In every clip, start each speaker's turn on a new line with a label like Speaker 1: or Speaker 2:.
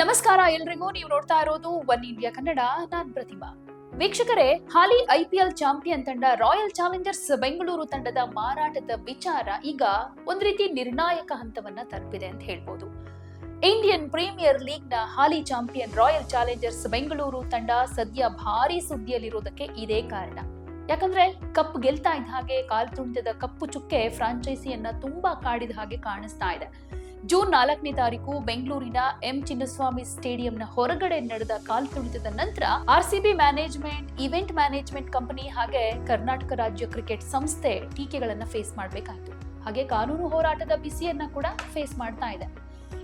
Speaker 1: ನಮಸ್ಕಾರ ಎಲ್ರಿಗೂ. ನೀವು ನೋಡ್ತಾ ಇರೋದು ಒನ್ ಇಂಡಿಯಾ ಕನ್ನಡ. ನಾನ್ ಪ್ರತಿಮಾ. ವೀಕ್ಷಕರೇ, ಹಾಲಿ ಐಪಿಎಲ್ ಚಾಂಪಿಯನ್ ತಂಡ ರಾಯಲ್ ಚಾಲೆಂಜರ್ಸ್ ಬೆಂಗಳೂರು ತಂಡದ ಮಾರಾಟದ ವಿಚಾರ ಈಗ ಒಂದ್ ರೀತಿ ನಿರ್ಣಾಯಕ ಹಂತವನ್ನ ತಲುಪಿದೆ ಅಂತ ಹೇಳ್ಬೋದು. ಇಂಡಿಯನ್ ಪ್ರೀಮಿಯರ್ ಲೀಗ್ನ ಹಾಲಿ ಚಾಂಪಿಯನ್ ರಾಯಲ್ ಚಾಲೆಂಜರ್ಸ್ ಬೆಂಗಳೂರು ತಂಡ ಸದ್ಯ ಭಾರಿ ಸುದ್ದಿಯಲ್ಲಿರೋದಕ್ಕೆ ಇದೇ ಕಾರಣ. ಯಾಕಂದ್ರೆ ಕಪ್ ಗೆಲ್ತಾ ಇದ್ದ ಹಾಗೆ ಕಾಲ್ತುಳಿತದ ಕಪ್ಪು ಚುಕ್ಕೆ ಫ್ರಾಂಚೈಸಿಯನ್ನ ತುಂಬಾ ಕಾಡಿದ ಹಾಗೆ ಕಾಣಿಸ್ತಾ ಇದೆ. ಜೂನ್ ನಾಲ್ಕನೇ ತಾರೀಕು ಬೆಂಗಳೂರಿನ ಎಂ ಚಿನ್ನಸ್ವಾಮಿ ಸ್ಟೇಡಿಯಂನ ಹೊರಗಡೆ ನಡೆದ ಕಾಲ್ತುಳಿತದ ನಂತರ RCB management event management company ಹಾಗೆ ಕರ್ನಾಟಕ ರಾಜ್ಯ ಕ್ರಿಕೆಟ್ ಸಂಸ್ಥೆ ಟೀಕೆಗಳನ್ನ ಫೇಸ್ ಮಾಡಬೇಕಾಯ್ತು. ಹಾಗೆ ಕಾನೂನು ಹೋರಾಟದ ಬಿಸಿಯನ್ನ ಕೂಡ ಫೇಸ್ ಮಾಡ್ತಾ ಇದೆ.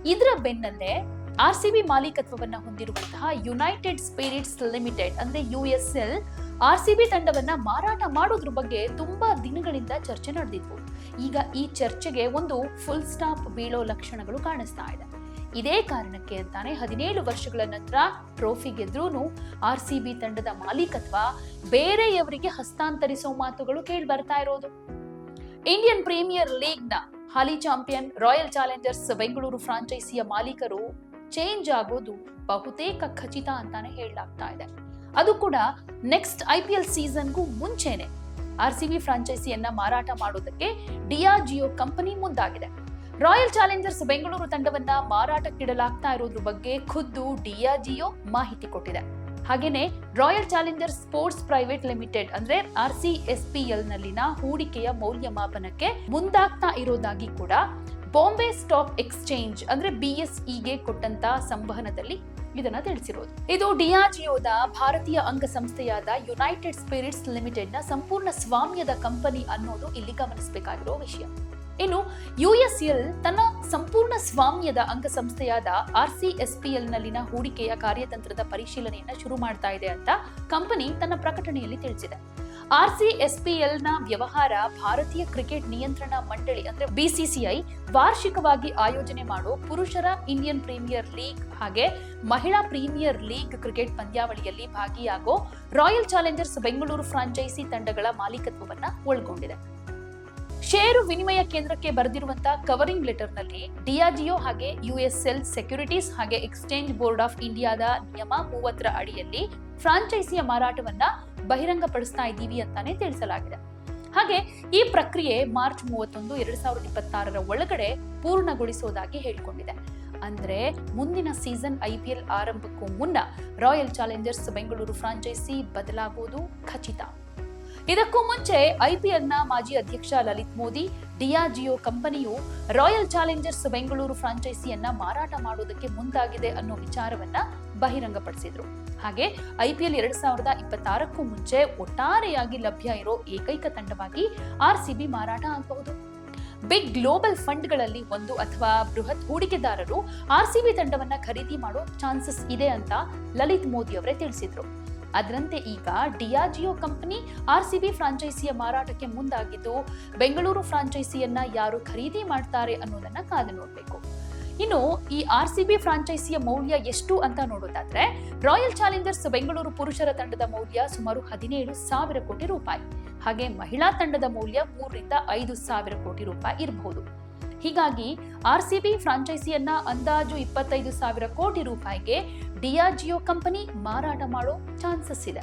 Speaker 1: ಇದರ ಬೆನ್ನಲ್ಲೇ ಆರ್ಸಿಬಿ ಮಾಲೀಕತ್ವವನ್ನ ಹೊಂದಿರುವಂತಹ ಯುನೈಟೆಡ್ ಸ್ಪಿರಿಟ್ಸ್ ಲಿಮಿಟೆಡ್ ಅಂದ್ರೆ ಯುಎಸ್ಎಲ್ ಆರ್ಸಿಬಿ ತಂಡವನ್ನ ಮಾರಾಟ ಮಾಡೋದ್ರ ಬಗ್ಗೆ ತುಂಬಾ ದಿನಗಳಿಂದ ಚರ್ಚೆ ನಡೆದಿತ್ತು. ಈಗ ಈ ಚರ್ಚೆಗೆ ಒಂದು ಫುಲ್ ಸ್ಟಾಪ್ ಬೀಳೋ ಲಕ್ಷಣಗಳು ಕಾಣಿಸ್ತಾ ಇದೆ. ಇದೇ ಕಾರಣಕ್ಕೆ ಅಂತಾನೆ ಹದಿನೇಳು ವರ್ಷಗಳ ನಂತರ ಟ್ರೋಫಿ ಗೆದ್ರೂ ಆರ್ ಸಿ ಬಿ ತಂಡದ ಮಾಲೀಕತ್ವ ಬೇರೆಯವರಿಗೆ ಹಸ್ತಾಂತರಿಸೋ ಮಾತುಗಳು ಕೇಳಿ ಬರ್ತಾ ಇರೋದು. ಇಂಡಿಯನ್ ಪ್ರೀಮಿಯರ್ ಲೀಗ್ನ ಹಾಲಿ ಚಾಂಪಿಯನ್ ರಾಯಲ್ ಚಾಲೆಂಜರ್ಸ್ ಬೆಂಗಳೂರು ಫ್ರಾಂಚೈಸಿಯ ಮಾಲೀಕರು ಚೇಂಜ್ ಆಗೋದು ಬಹುತೇಕ ಖಚಿತ ಅಂತಾನೆ ಹೇಳಲಾಗ್ತಾ ಇದೆ. ಅದು ಕೂಡ ನೆಕ್ಸ್ಟ್ ಐ ಪಿ ಎಲ್ ಸೀಸನ್ಗೂ ಮುಂಚೆನೆ. ಆರ್ ಸಿ ಬಿ ಫ್ರಾಂಚೈಸಿಯನ್ನ ಮಾರಾಟ ಮಾಡೋದಕ್ಕೆ ಡಿಆರ್ಜಿಒ ಕಂಪನಿ ಮುಂದಾಗಿದೆ. ರಾಯಲ್ ಚಾಲೆಂಜರ್ಸ್ ಬೆಂಗಳೂರು ತಂಡವನ್ನ ಮಾರಾಟಕ್ಕಿಡಲಾಗ್ತಾ ಇರೋದ್ರ ಬಗ್ಗೆ ಖುದ್ದು ಡಿಆರ್ಜಿಒ ಮಾಹಿತಿ ಕೊಟ್ಟಿದೆ. ಹಾಗೇನೆ Royal Challengers Sports Private Limited ಅಂದ್ರೆ R C S P L ನಲ್ಲಿನ ಹೂಡಿಕೆಯ ಮೌಲ್ಯಮಾಪನಕ್ಕೆ ಮುಂದಾಗ್ತಾ ಇರೋದಾಗಿ ಕೂಡ ಬಾಂಬೆ ಸ್ಟಾಕ್ ಎಕ್ಸ್ಚೇಂಜ್ ಅಂದ್ರೆ ಬಿಎಸ್ಇಗೆ ಕೊಟ್ಟಂತ ಸಂವಹನದಲ್ಲಿ ಇದನ್ನ ತಿಳಿಸಿರೋದು. ಇದು ಡಿಆರ್ಜಿಒದ ಭಾರತೀಯ ಅಂಗಸಂಸ್ಥೆಯಾದ ಯುನೈಟೆಡ್ ಸ್ಪಿರಿಟ್ಸ್ ಲಿಮಿಟೆಡ್ನ ಸಂಪೂರ್ಣ ಸ್ವಾಮ್ಯದ ಕಂಪನಿ ಅನ್ನೋದು ಇಲ್ಲಿ ಗಮನಿಸಬೇಕಾಗಿರೋ ವಿಷಯ. ಇನ್ನು ಯುಎಸ್ಎಲ್ ತನ್ನ ಸಂಪೂರ್ಣ ಸ್ವಾಮ್ಯದ ಅಂಗಸಂಸ್ಥೆಯಾದ ಆರ್ಸಿಎಸ್ಪಿಎಲ್ ನಲ್ಲಿನ ಹೂಡಿಕೆಯ ಕಾರ್ಯತಂತ್ರದ ಪರಿಶೀಲನೆಯನ್ನ ಶುರು ಮಾಡ್ತಾ ಇದೆ ಅಂತ ಕಂಪನಿ ತನ್ನ ಪ್ರಕಟಣೆಯಲ್ಲಿ ತಿಳಿಸಿದೆ. ಆರ್ಸಿಎಸ್ಪಿಎಲ್ನ ವ್ಯವಹಾರ ಭಾರತೀಯ ಕ್ರಿಕೆಟ್ ನಿಯಂತ್ರಣ ಮಂಡಳಿ ಅಂದ್ರೆ ಬಿಸಿಸಿಐ ವಾರ್ಷಿಕವಾಗಿ ಆಯೋಜನೆ ಮಾಡೋ ಪುರುಷರ ಇಂಡಿಯನ್ ಪ್ರೀಮಿಯರ್ ಲೀಗ್ ಹಾಗೆ ಮಹಿಳಾ ಪ್ರೀಮಿಯರ್ ಲೀಗ್ ಕ್ರಿಕೆಟ್ ಪಂದ್ಯಾವಳಿಯಲ್ಲಿ ಭಾಗಿಯಾಗೋ ರಾಯಲ್ ಚಾಲೆಂಜರ್ಸ್ ಬೆಂಗಳೂರು ಫ್ರಾಂಚೈಸಿ ತಂಡಗಳ ಮಾಲೀಕತ್ವವನ್ನ ಒಳಗೊಂಡಿದೆ. ಷೇರು ವಿನಿಮಯ ಕೇಂದ್ರಕ್ಕೆ ಬರೆದಿರುವಂತಹ ಕವರಿಂಗ್ ಲೆಟರ್ನಲ್ಲಿ ಡಿಆರ್ಜಿಒ ಹಾಗೆ ಯುಎಸ್ಎಲ್ ಸೆಕ್ಯೂರಿಟೀಸ್ ಹಾಗೆ ಎಕ್ಸ್ಚೇಂಜ್ ಬೋರ್ಡ್ ಆಫ್ ಇಂಡಿಯಾದ ನಿಯಮ ಮೂವತ್ತರ ಅಡಿಯಲ್ಲಿ ಫ್ರಾಂಚೈಸಿಯ ಮಾರಾಟವನ್ನ ಬಹಿರಂಗಪಡಿಸ್ತಾ ಇದ್ದೀವಿ ಅಂತಾನೆ ತಿಳಿಸಲಾಗಿದೆ. ಹಾಗೆ ಈ ಪ್ರಕ್ರಿಯೆ ಮಾರ್ಚ್ ಮೂವತ್ತೊಂದು, ಎರಡ್ ಸಾವಿರದ ಇಪ್ಪತ್ತಾರರ ಒಳಗಡೆ ಪೂರ್ಣಗೊಳಿಸೋದಾಗಿ ಹೇಳಿಕೊಂಡಿದೆ. ಅಂದ್ರೆ ಮುಂದಿನ ಸೀಸನ್ ಐಪಿಎಲ್ ಆರಂಭಕ್ಕೂ ಮುನ್ನ ರಾಯಲ್ ಚಾಲೆಂಜರ್ಸ್ ಬೆಂಗಳೂರು ಫ್ರಾಂಚೈಸಿ ಬದಲಾಗುವುದು ಖಚಿತ. ಇದಕ್ಕೂ ಮುಂಚೆ ಐಪಿಎಲ್ನ ಮಾಜಿ ಅಧ್ಯಕ್ಷ ಲಲಿತ್ ಮೋದಿ, ಡಿಆರ್ಜಿಒ ಕಂಪನಿಯು ರಾಯಲ್ ಚಾಲೆಂಜರ್ಸ್ ಬೆಂಗಳೂರು ಫ್ರಾಂಚೈಸಿಯನ್ನ ಮಾರಾಟ ಮಾಡುವುದಕ್ಕೆ ಮುಂದಾಗಿದೆ ಅನ್ನೋ ವಿಚಾರವನ್ನ ಬಹಿರಂಗಪಡಿಸಿದ್ರು. ಹಾಗೆ ಐಪಿಎಲ್ ಎರಡ್ ಸಾವಿರದ ಇಪ್ಪತ್ತಾರಕ್ಕೂ ಮುಂಚೆ ಒಟ್ಟಾರೆಯಾಗಿ ಲಭ್ಯ ಇರೋ ಏಕೈಕ ತಂಡವಾಗಿ ಆರ್ಸಿಬಿ ಮಾರಾಟ ಆಗಬಹುದು. ಬಿಗ್ ಗ್ಲೋಬಲ್ ಫಂಡ್ಗಳಲ್ಲಿ ಒಂದು ಅಥವಾ ಬೃಹತ್ ಹೂಡಿಕೆದಾರರು ಆರ್ಸಿಬಿ ತಂಡವನ್ನ ಖರೀದಿ ಮಾಡೋ ಚಾನ್ಸಸ್ ಇದೆ ಅಂತ ಲಲಿತ್ ಮೋದಿ ಅವರೇ ತಿಳಿಸಿದ್ರು. ಅದರಂತೆ ಈಗ ಡಿಯಾಜಿಯೋ ಕಂಪನಿ ಆರ್ಸಿಬಿ ಫ್ರಾಂಚೈಸಿಯ ಮಾರಾಟಕ್ಕೆ ಮುಂದಾಗಿದ್ದು, ಬೆಂಗಳೂರು ಫ್ರಾಂಚೈಸಿಯನ್ನ ಯಾರು ಖರೀದಿ ಮಾಡ್ತಾರೆ ಅನ್ನೋದನ್ನ ಕಾದು ನೋಡಬೇಕು. ಇನ್ನು ಈ ಆರ್ ಸಿ ಬಿ ಫ್ರಾಂಚೈಸಿಯ ಮೌಲ್ಯ ಎಷ್ಟು ಅಂತ ನೋಡೋದಾದ್ರೆ, ರಾಯಲ್ ಚಾಲೆಂಜರ್ಸ್ ಬೆಂಗಳೂರು ಪುರುಷರ ತಂಡದ ಮೌಲ್ಯ ಸುಮಾರು ಹದಿನೇಳು ಸಾವಿರ ಕೋಟಿ ರೂಪಾಯಿ. ಹಾಗೆ ಮಹಿಳಾ ತಂಡದ ಮೌಲ್ಯ ಮೂರರಿಂದ ಐದು ಸಾವಿರ ಕೋಟಿ ರೂಪಾಯಿ ಇರಬಹುದು ಹೀಗಾಗಿ ಆರ್ ಸಿ ಬಿ ಫ್ರಾಂಚೈಸಿಯನ್ನ ಅಂದಾಜು ಇಪ್ಪತ್ತೈದು ಸಾವಿರ ಕೋಟಿ ರೂಪಾಯಿಗೆ ಡಿಆರ್ಜಿಒ ಕಂಪನಿ ಮಾರಾಟ ಮಾಡೋ ಚಾನ್ಸಸ್ ಇದೆ.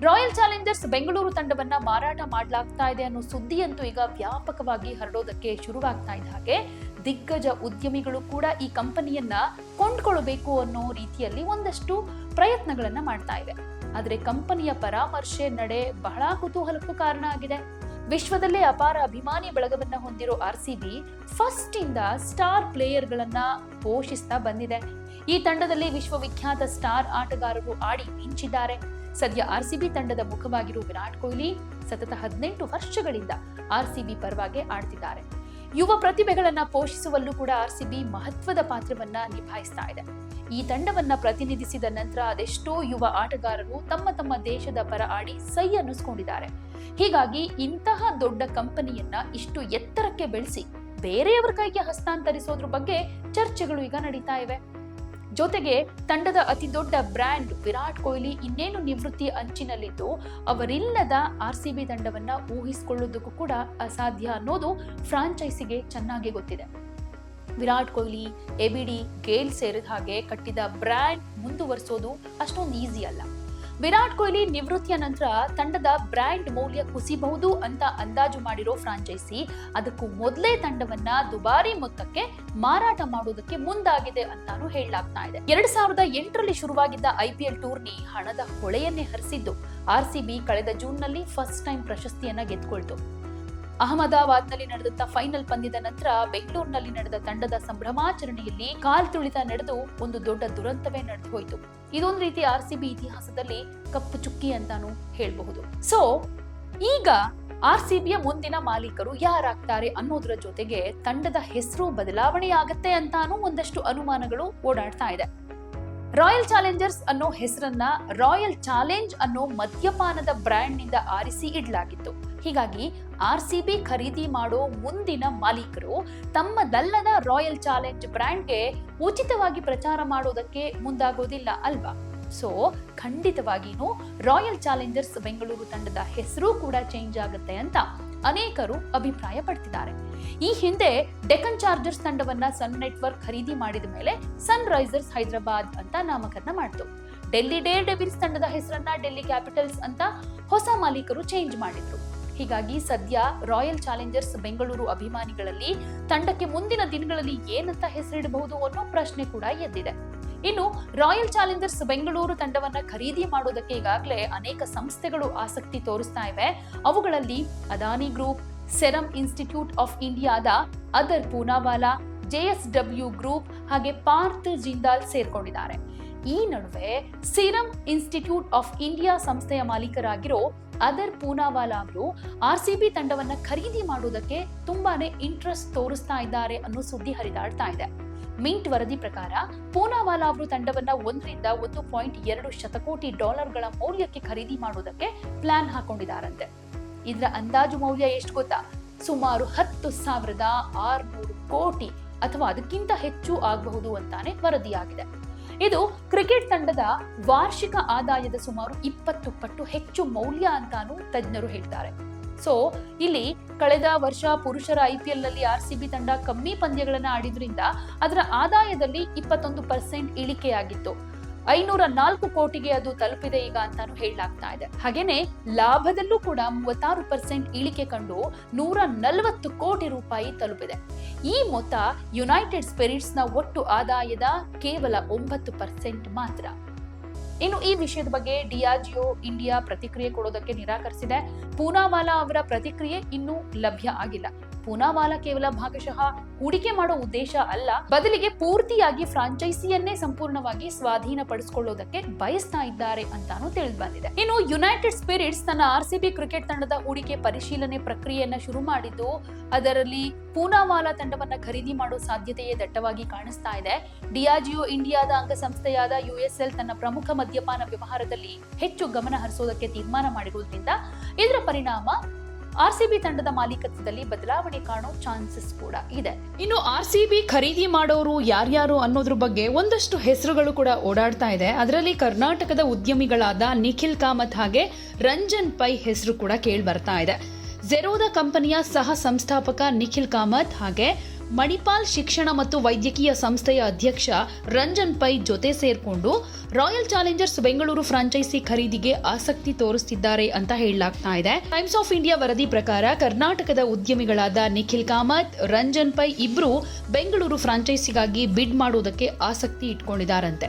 Speaker 1: ರಾಯಲ್ ಚಾಲೆಂಜರ್ಸ್ ಬೆಂಗಳೂರು ತಂಡವನ್ನ ಮಾರಾಟ ಮಾಡಲಾಗ್ತಾ ಇದೆ ಅನ್ನೋ ಸುದ್ದಿಯಂತೂ ಈಗ ವ್ಯಾಪಕವಾಗಿ ಹರಡೋದಕ್ಕೆ ಶುರುವಾಗ್ತಾ ಇದ್ದ ಹಾಗೆ ದಿಗ್ಗಜ ಉದ್ಯಮಿಗಳು ಕೂಡ ಈ ಕಂಪನಿಯನ್ನ ಕೊಂಡ್ಕೊಳ್ಬೇಕು ಅನ್ನೋ ರೀತಿಯಲ್ಲಿ ಒಂದಷ್ಟು ಪ್ರಯತ್ನಗಳನ್ನ ಮಾಡ್ತಾ ಇದೆ. ಆದ್ರೆ ಕಂಪನಿಯ ಪರಾಮರ್ಶೆ ನಡೆ ಬಹಳ ಕುತೂಹಲಕ್ಕೂ ಕಾರಣ ಆಗಿದೆ. ವಿಶ್ವದಲ್ಲೇ ಅಪಾರ ಅಭಿಮಾನಿ ಬಳಗವನ್ನ ಹೊಂದಿರೋ ಆರ್ ಸಿ ಬಿ ಫಸ್ಟ್ ಇಂದ ಸ್ಟಾರ್ ಪ್ಲೇಯರ್ಗಳನ್ನ ಪೋಷಿಸ್ತಾ ಬಂದಿದೆ. ಈ ತಂಡದಲ್ಲಿ ವಿಶ್ವವಿಖ್ಯಾತ ಸ್ಟಾರ್ ಆಟಗಾರರು ಆಡಿ ಮಿಂಚಿದ್ದಾರೆ. ಸದ್ಯ ಆರ್ಸಿಬಿ ತಂಡದ ಮುಖವಾಗಿರುವ ವಿರಾಟ್ ಕೊಹ್ಲಿ ಸತತ ಹದಿನೆಂಟು ವರ್ಷಗಳಿಂದ ಆರ್ಸಿಬಿ ಪರವಾಗಿ ಆಡ್ತಿದ್ದಾರೆ. ಯುವ ಪ್ರತಿಭೆಗಳನ್ನ ಪೋಷಿಸುವಲ್ಲೂ ಕೂಡ ಆರ್ಸಿಬಿ ಮಹತ್ವದ ಪಾತ್ರವನ್ನ ನಿಭಾಯಿಸ್ತಾ ಇದೆ. ಈ ತಂಡವನ್ನ ಪ್ರತಿನಿಧಿಸಿದ ನಂತರ ಅದೆಷ್ಟೋ ಯುವ ಆಟಗಾರರು ತಮ್ಮ ತಮ್ಮ ದೇಶದ ಪರ ಆಡಿ ಸೈ ಅನ್ನಿಸ್ಕೊಂಡಿದ್ದಾರೆ. ಹೀಗಾಗಿ ಇಂತಹ ದೊಡ್ಡ ಕಂಪನಿಯನ್ನ ಇಷ್ಟು ಎತ್ತರಕ್ಕೆ ಬೆಳೆಸಿ ಬೇರೆಯವರ ಕೈಗೆ ಹಸ್ತಾಂತರಿಸೋದ್ರ ಬಗ್ಗೆ ಚರ್ಚೆಗಳು ಈಗ ನಡೀತಾ ಇವೆ. ಜೊತೆಗೆ ತಂಡದ ಅತಿ ದೊಡ್ಡ ಬ್ರ್ಯಾಂಡ್ ವಿರಾಟ್ ಕೊಹ್ಲಿ ಇನ್ನೇನು ನಿವೃತ್ತಿ ಅಂಚಿನಲ್ಲಿದ್ದು, ಅವರಿಲ್ಲದ ಆರ್ ಸಿ ಬಿ ತಂಡವನ್ನ ಊಹಿಸಿಕೊಳ್ಳೋದಕ್ಕೂ ಕೂಡ ಅಸಾಧ್ಯ ಅನ್ನೋದು ಫ್ರಾಂಚೈಸಿಗೆ ಚೆನ್ನಾಗಿ ಗೊತ್ತಿದೆ. ವಿರಾಟ್ ಕೊಹ್ಲಿ ಎಬಿಡಿ ಗೇಲ್ ಸೇರಿದ ಹಾಗೆ ಕಟ್ಟಿದ ಬ್ರ್ಯಾಂಡ್ ಮುಂದುವರಿಸೋದು ಅಷ್ಟೊಂದು ಈಸಿ ಅಲ್ಲ. ವಿರಾಟ್ ಕೊಹ್ಲಿ ನಿವೃತ್ತಿಯ ನಂತರ ತಂಡದ ಬ್ರ್ಯಾಂಡ್ ಮೌಲ್ಯ ಕುಸಿಬಹುದು ಅಂತ ಅಂದಾಜು ಮಾಡಿರೋ ಫ್ರಾಂಚೈಸಿ, ಅದಕ್ಕೂ ಮೊದಲೇ ತಂಡವನ್ನ ದುಬಾರಿ ಮೊತ್ತಕ್ಕೆ ಮಾರಾಟ ಮಾಡೋದಕ್ಕೆ ಮುಂದಾಗಿದೆ ಅಂತಾನು ಹೇಳಲಾಗ್ತಾ ಇದೆ. ಎರಡ್ ಸಾವಿರದ ಎಂಟರಲ್ಲಿ ಶುರುವಾಗಿದ್ದ ಐಪಿಎಲ್ ಟೂರ್ನಿ ಹಣದ ಹೊಳೆಯನ್ನೇ ಹರಿಸಿದ್ದು. ಆರ್ಸಿಬಿ ಕಳೆದ ಜೂನ್ನಲ್ಲಿ ಫಸ್ಟ್ ಟೈಮ್ ಪ್ರಶಸ್ತಿಯನ್ನ ಗೆದ್ಕೊಳ್ತು ಅಹಮದಾಬಾದ್ನಲ್ಲಿ ನಡೆದಂತ ಫೈನಲ್ ಪಂದ್ಯದ ನಂತರ ಬೆಂಗಳೂರಿನಲ್ಲಿ ನಡೆದ ತಂಡದ ಸಂಭ್ರಮಾಚರಣೆಯಲ್ಲಿ ಕಾಲ್ ತುಳಿತ ನಡೆದು ಒಂದು ದೊಡ್ಡ ದುರಂತವೇ ನಡೆದು ಹೋಯಿತು ಇದೊಂದು ರೀತಿ ಆರ್ ಸಿ ಇತಿಹಾಸದಲ್ಲಿ ಕಪ್ಪು ಚುಕ್ಕಿ ಅಂತಾನು ಹೇಳಬಹುದು. ಸೊ ಈಗ ಆರ್ ಸಿ ಬಿಯ ಮುಂದಿನ ಮಾಲೀಕರು ಯಾರಾಗ್ತಾರೆ ಅನ್ನೋದ್ರ ಜೊತೆಗೆ ತಂಡದ ಹೆಸರು ಬದಲಾವಣೆ ಆಗತ್ತೆ ಅಂತಾನು ಒಂದಷ್ಟು ಅನುಮಾನಗಳು ಓಡಾಡ್ತಾ ಇದೆ. ರಾಯಲ್ ಚಾಲೆಂಜರ್ಸ್ ಅನ್ನೋ ಹೆಸರನ್ನ ರಾಯಲ್ ಚಾಲೆಂಜ್ ಅನ್ನೋ ಮದ್ಯಪಾನದ ಬ್ರ್ಯಾಂಡ್ನಿಂದ ಆರಿಸಿ ಇಡಲಾಗಿತ್ತು. ಹೀಗಾಗಿ ಆರ್ ಸಿ ಬಿ ಖರೀದಿ ಮಾಡೋ ಮುಂದಿನ ಮಾಲೀಕರು ತಮ್ಮದಲ್ಲದ ರಾಯಲ್ ಚಾಲೆಂಜ್ ಬ್ರ್ಯಾಂಡ್ಗೆ ಉಚಿತವಾಗಿ ಪ್ರಚಾರ ಮಾಡೋದಕ್ಕೆ ಮುಂದಾಗೋದಿಲ್ಲ ಅಲ್ವಾ? ಸೊ ಖಂಡಿತವಾಗಿಯೂ ರಾಯಲ್ ಚಾಲೆಂಜರ್ಸ್ ಬೆಂಗಳೂರು ತಂಡದ ಹೆಸರು ಕೂಡ ಚೇಂಜ್ ಆಗುತ್ತೆ ಅಂತ ಅನೇಕರು ಅಭಿಪ್ರಾಯ ಪಡ್ತಿದ್ದಾರೆ ಈ ಹಿಂದೆ ಡೆಕನ್ ಚಾರ್ಜರ್ಸ್ ತಂಡವನ್ನ ಸನ್ ನೆಟ್ವರ್ಕ್ ಖರೀದಿ ಮಾಡಿದ ಮೇಲೆ ಸನ್ ರೈಸರ್ಸ್ ಹೈದರಾಬಾದ್ ಅಂತ ನಾಮಕರಣ ಮಾಡಿತು. ಡೆಲ್ಲಿ ಡೇರ್ ಡೆವಿಲ್ಸ್ ತಂಡದ ಹೆಸರನ್ನ ಡೆಲ್ಲಿ ಕ್ಯಾಪಿಟಲ್ಸ್ ಅಂತ ಹೊಸ ಮಾಲೀಕರು ಚೇಂಜ್ ಮಾಡಿದ್ರು. ಹೀಗಾಗಿ ಸದ್ಯ ರಾಯಲ್ ಚಾಲೆಂಜರ್ಸ್ ಬೆಂಗಳೂರು ಅಭಿಮಾನಿಗಳಲ್ಲಿ ತಂಡಕ್ಕೆ ಮುಂದಿನ ದಿನಗಳಲ್ಲಿ ಏನಂತ ಹೆಸರಿಡಬಹುದು ಅನ್ನೋ ಪ್ರಶ್ನೆ ಕೂಡ ಎದ್ದಿದೆ. ಇನ್ನು ರಾಯಲ್ ಚಾಲೆಂಜರ್ಸ್ ಬೆಂಗಳೂರು ತಂಡವನ್ನ ಖರೀದಿ ಮಾಡೋದಕ್ಕೆ ಈಗಾಗಲೇ ಅನೇಕ ಸಂಸ್ಥೆಗಳು ಆಸಕ್ತಿ ತೋರಿಸ್ತಾ ಇವೆ. ಅವುಗಳಲ್ಲಿ Adani group, Serum Institute of ಇಂಡಿಯಾದ ಅದರ್ ಪೂನಾವಾಲಾ ಜೆಎಸ್ಡಬ್ಲ್ಯೂ ಗ್ರೂಪ್ ಹಾಗೆ ಪಾರ್ತ್ ಜಿಂದಾಲ್ ಸೇರ್ಕೊಂಡಿದ್ದಾರೆ. ಈ ನಡುವೆ ಸಿರಮ್ ಇನ್ಸ್ಟಿಟ್ಯೂಟ್ ಆಫ್ ಇಂಡಿಯಾ ಸಂಸ್ಥೆಯ ಮಾಲೀಕರಾಗಿರೋ ಅದರ್ ಪೂನಾವಾಲಾ ಅವರು ಆರ್ ಸಿ ಬಿ ತಂಡವನ್ನ ಖರೀದಿ ಮಾಡುವುದಕ್ಕೆ ತುಂಬಾನೇ ಇಂಟ್ರೆಸ್ಟ್ ತೋರಿಸ್ತಾ ಇದ್ದಾರೆ ಅನ್ನೋ ಸುದ್ದಿ ಹರಿದಾಡ್ತಾ ಇದೆ. ಮಿಂಟ್ ವರದಿ ಪ್ರಕಾರ, ಪೂನಾವಾಲಾ ಅವರು ತಂಡವನ್ನ ಒಂದರಿಂದ ಒಂದು ಪಾಯಿಂಟ್ ಎರಡು ಶತಕೋಟಿ ಡಾಲರ್ಗಳ ಮೌಲ್ಯಕ್ಕೆ ಖರೀದಿ ಮಾಡುವುದಕ್ಕೆ ಪ್ಲಾನ್ ಹಾಕೊಂಡಿದ್ದಾರಂತೆ ಇದರ ಅಂದಾಜು ಮೌಲ್ಯ ಎಷ್ಟು ಗೊತ್ತಾ? ಸುಮಾರು ಹತ್ತು ಸಾವಿರದ ಆರ್ನೂರು ಕೋಟಿ ಅಥವಾ ಅದಕ್ಕಿಂತ ಹೆಚ್ಚು ಆಗಬಹುದು ಅಂತಾನೆ ವರದಿಯಾಗಿದೆ. ಇದು ಕ್ರಿಕೆಟ್ ತಂಡದ ವಾರ್ಷಿಕ ಆದಾಯದ ಸುಮಾರು ಇಪ್ಪತ್ತು ಪಟ್ಟು ಹೆಚ್ಚು ಮೌಲ್ಯ ಅಂತಾನು ತಜ್ಞರು ಹೇಳ್ತಾರೆ. ಸೊ ಇಲ್ಲಿ ಕಳೆದ ವರ್ಷ ಪುರುಷರ ಐ ಪಿ ಎಲ್ನಲ್ಲಿ ಆರ್ ಸಿ ಬಿ ತಂಡ ಕಮ್ಮಿ ಪಂದ್ಯಗಳನ್ನ ಆಡಿದ್ರಿಂದ ಅದರ ಆದಾಯದಲ್ಲಿ ಇಪ್ಪತ್ತೊಂದು ಪರ್ಸೆಂಟ್ ಇಳಿಕೆಯಾಗಿತ್ತು. ಐನೂರ ನಾಲ್ಕು ಕೋಟಿಗೆ ಅದು ತಲುಪಿದೆ ಈಗ ಅಂತ ಹೇಳಲಾಗ್ತಾ ಇದೆ. ಹಾಗೇನೆ ಲಾಭದಲ್ಲೂ ಕೂಡ ಮೂವತ್ತಾರು ಪರ್ಸೆಂಟ್ ಇಳಿಕೆ ಕಂಡು ನೂರ ನಲವತ್ತು ಕೋಟಿ ರೂಪಾಯಿ ತಲುಪಿದೆ. ಈ ಮೊತ್ತ ಯುನೈಟೆಡ್ ಸ್ಪಿರಿಟ್ಸ್ನ ಒಟ್ಟು ಆದಾಯದ ಕೇವಲ ಒಂಬತ್ತು ಪರ್ಸೆಂಟ್ ಮಾತ್ರ. ಇನ್ನು ಈ ವಿಷಯದ ಬಗ್ಗೆ ಡಿಯಾಜಿಯೋ ಇಂಡಿಯಾ ಪ್ರತಿಕ್ರಿಯೆ ಕೊಡೋದಕ್ಕೆ ನಿರಾಕರಿಸಿದೆ. ಪೂನಾವಾಲಾ ಅವರ ಪ್ರತಿಕ್ರಿಯೆ ಇನ್ನೂ ಲಭ್ಯ ಆಗಿಲ್ಲ. ಪೂನಾವಾಲಾ ಕೇವಲ ಭಾಗಶಃ ಹೂಡಿಕೆ ಮಾಡೋ ಉದ್ದೇಶ ಅಲ್ಲ, ಬದಲಿಗೆ ಪೂರ್ತಿಯಾಗಿ ಫ್ರಾಂಚೈಸಿಯನ್ನೇ ಸಂಪೂರ್ಣವಾಗಿ ಸ್ವಾಧೀನಪಡಿಸಿಕೊಳ್ಳೋದಕ್ಕೆ ಬಯಸ್ತಾ ಇದ್ದಾರೆ ಅಂತಾನು ತಿಳಿದು ಬಂದಿದೆ ಇನ್ನು ಯುನೈಟೆಡ್ ಸ್ಪಿರಿಟ್ಸ್ ತನ್ನ ಆರ್ ಕ್ರಿಕೆಟ್ ತಂಡದ ಹೂಡಿಕೆ ಪರಿಶೀಲನೆ ಪ್ರಕ್ರಿಯೆಯನ್ನ ಶುರು ಮಾಡಿದ್ದು, ಅದರಲ್ಲಿ ಪೂನಾವಾಲಾ ತಂಡವನ್ನ ಖರೀದಿ ಮಾಡೋ ಸಾಧ್ಯತೆಯೇ ದಟ್ಟವಾಗಿ ಕಾಣಿಸ್ತಾ ಇದೆ. ಡಿಯಾಜಿಯೋ ಇಂಡಿಯಾದ ಅಂಗಸಂಸ್ಥೆಯಾದ ಯುಎಸ್ಎಲ್ ತನ್ನ ಪ್ರಮುಖ ಮದ್ಯಪಾನ ವ್ಯವಹಾರದಲ್ಲಿ ಹೆಚ್ಚು ಗಮನ ಹರಿಸೋದಕ್ಕೆ ತೀರ್ಮಾನ ಮಾಡಿರುವುದರಿಂದ ಇದರ ಪರಿಣಾಮ ಆರ್ಸಿಬಿ ತಂಡದ ಮಾಲೀಕತ್ವದಲ್ಲಿ ಬದಲಾವಣೆ ಕಾಣೋ ಚಾನ್ಸಸ್ ಕೂಡ ಇದೆ.
Speaker 2: ಇನ್ನು ಆರ್ ಸಿ ಬಿ ಖರೀದಿ ಮಾಡೋರು ಯಾರ್ಯಾರು ಅನ್ನೋದ್ರ ಬಗ್ಗೆ ಒಂದಷ್ಟು ಹೆಸರುಗಳು ಕೂಡ ಓಡಾಡ್ತಾ ಇದೆ. ಅದರಲ್ಲಿ ಕರ್ನಾಟಕದ ಉದ್ಯಮಿಗಳಾದ ನಿಖಿಲ್ ಕಾಮತ್ ಹಾಗೆ ರಂಜನ್ ಪೈ ಹೆಸರು ಕೂಡ ಕೇಳಿ ಬರ್ತಾ ಇದೆ. ಜೆರೋದ ಕಂಪನಿಯ ಸಹ ಸಂಸ್ಥಾಪಕ ನಿಖಿಲ್ ಕಾಮತ್ ಹಾಗೆ ಮಣಿಪಾಲ್ ಶಿಕ್ಷಣ ಮತ್ತು ವೈದ್ಯಕೀಯ ಸಂಸ್ಥೆಯ ಅಧ್ಯಕ್ಷ ರಂಜನ್ ಪೈ ಜೊತೆ ಸೇರ್ಕೊಂಡು ರಾಯಲ್ ಚಾಲೆಂಜರ್ಸ್ ಬೆಂಗಳೂರು ಫ್ರಾಂಚೈಸಿ ಖರೀದಿಗೆ ಆಸಕ್ತಿ ತೋರಿಸ್ತಿದ್ದಾರೆ ಅಂತ ಹೇಳಲಾಗ್ತಾ ಇದೆ. ಟೈಮ್ಸ್ ಆಫ್ ಇಂಡಿಯಾ ವರದಿ ಪ್ರಕಾರ ಕರ್ನಾಟಕದ ಉದ್ಯಮಿಗಳಾದ ನಿಖಿಲ್ ಕಾಮತ್, ರಂಜನ್ ಪೈ ಇಬ್ರು ಬೆಂಗಳೂರು ಫ್ರಾಂಚೈಸಿಗಾಗಿ ಬಿಡ್ ಮಾಡುವುದಕ್ಕೆ ಆಸಕ್ತಿ ಇಟ್ಕೊಂಡಿದ್ದಾರಂತೆ.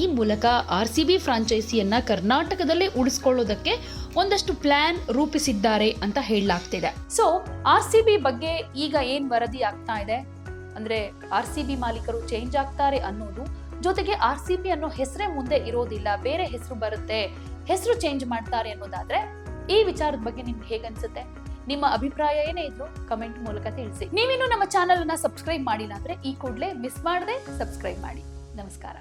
Speaker 2: ಈ ಮೂಲಕ ಆರ್ ಸಿ ಬಿ ಫ್ರಾಂಚೈಸಿಯನ್ನ ಕರ್ನಾಟಕದಲ್ಲೇ ಉಳಿಸ್ಕೊಳ್ಳೋದಕ್ಕೆ ಒಂದಷ್ಟು ಪ್ಲಾನ್ ರೂಪಿಸಿದ್ದಾರೆ ಅಂತ ಹೇಳಲಾಗ್ತಿದೆ.
Speaker 1: ಸೊ ಆರ್ ಸಿ ಬಿ ಬಗ್ಗೆ ಈಗ ಏನ್ ವರದಿ ಆಗ್ತಾ ಇದೆ? ಅಂದ್ರೆ ಆರ್ ಸಿ ಬಿ ಮಾಲೀಕರು ಚೇಂಜ್ ಆಗ್ತಾರೆ ಅನ್ನೋದು ಜೊತೆಗೆ ಆರ್ ಸಿ ಪಿ ಅನ್ನೋ ಹೆಸರೇ ಮುಂದೆ ಇರೋದಿಲ್ಲ, ಬೇರೆ ಹೆಸರು ಬರುತ್ತೆ, ಹೆಸರು ಚೇಂಜ್ ಮಾಡ್ತಾರೆ ಅನ್ನೋದಾದ್ರೆ ಈ ವಿಚಾರದ ಬಗ್ಗೆ ನಿಮ್ಗೆ ಹೇಗನ್ಸುತ್ತೆ? ನಿಮ್ಮ ಅಭಿಪ್ರಾಯ ಏನೇ ಇದ್ರು ಕಮೆಂಟ್ ಮೂಲಕ ತಿಳಿಸಿ. ನೀವಿನ್ನು ನಮ್ಮ ಚಾನಲ್ ಅನ್ನ ಸಬ್ಸ್ಕ್ರೈಬ್ ಮಾಡಿಲ್ಲ ಅಂದ್ರೆ ಈ ಕೂಡಲೇ ಮಿಸ್ ಮಾಡದೆ ಸಬ್ಸ್ಕ್ರೈಬ್ ಮಾಡಿ. ನಮಸ್ಕಾರ.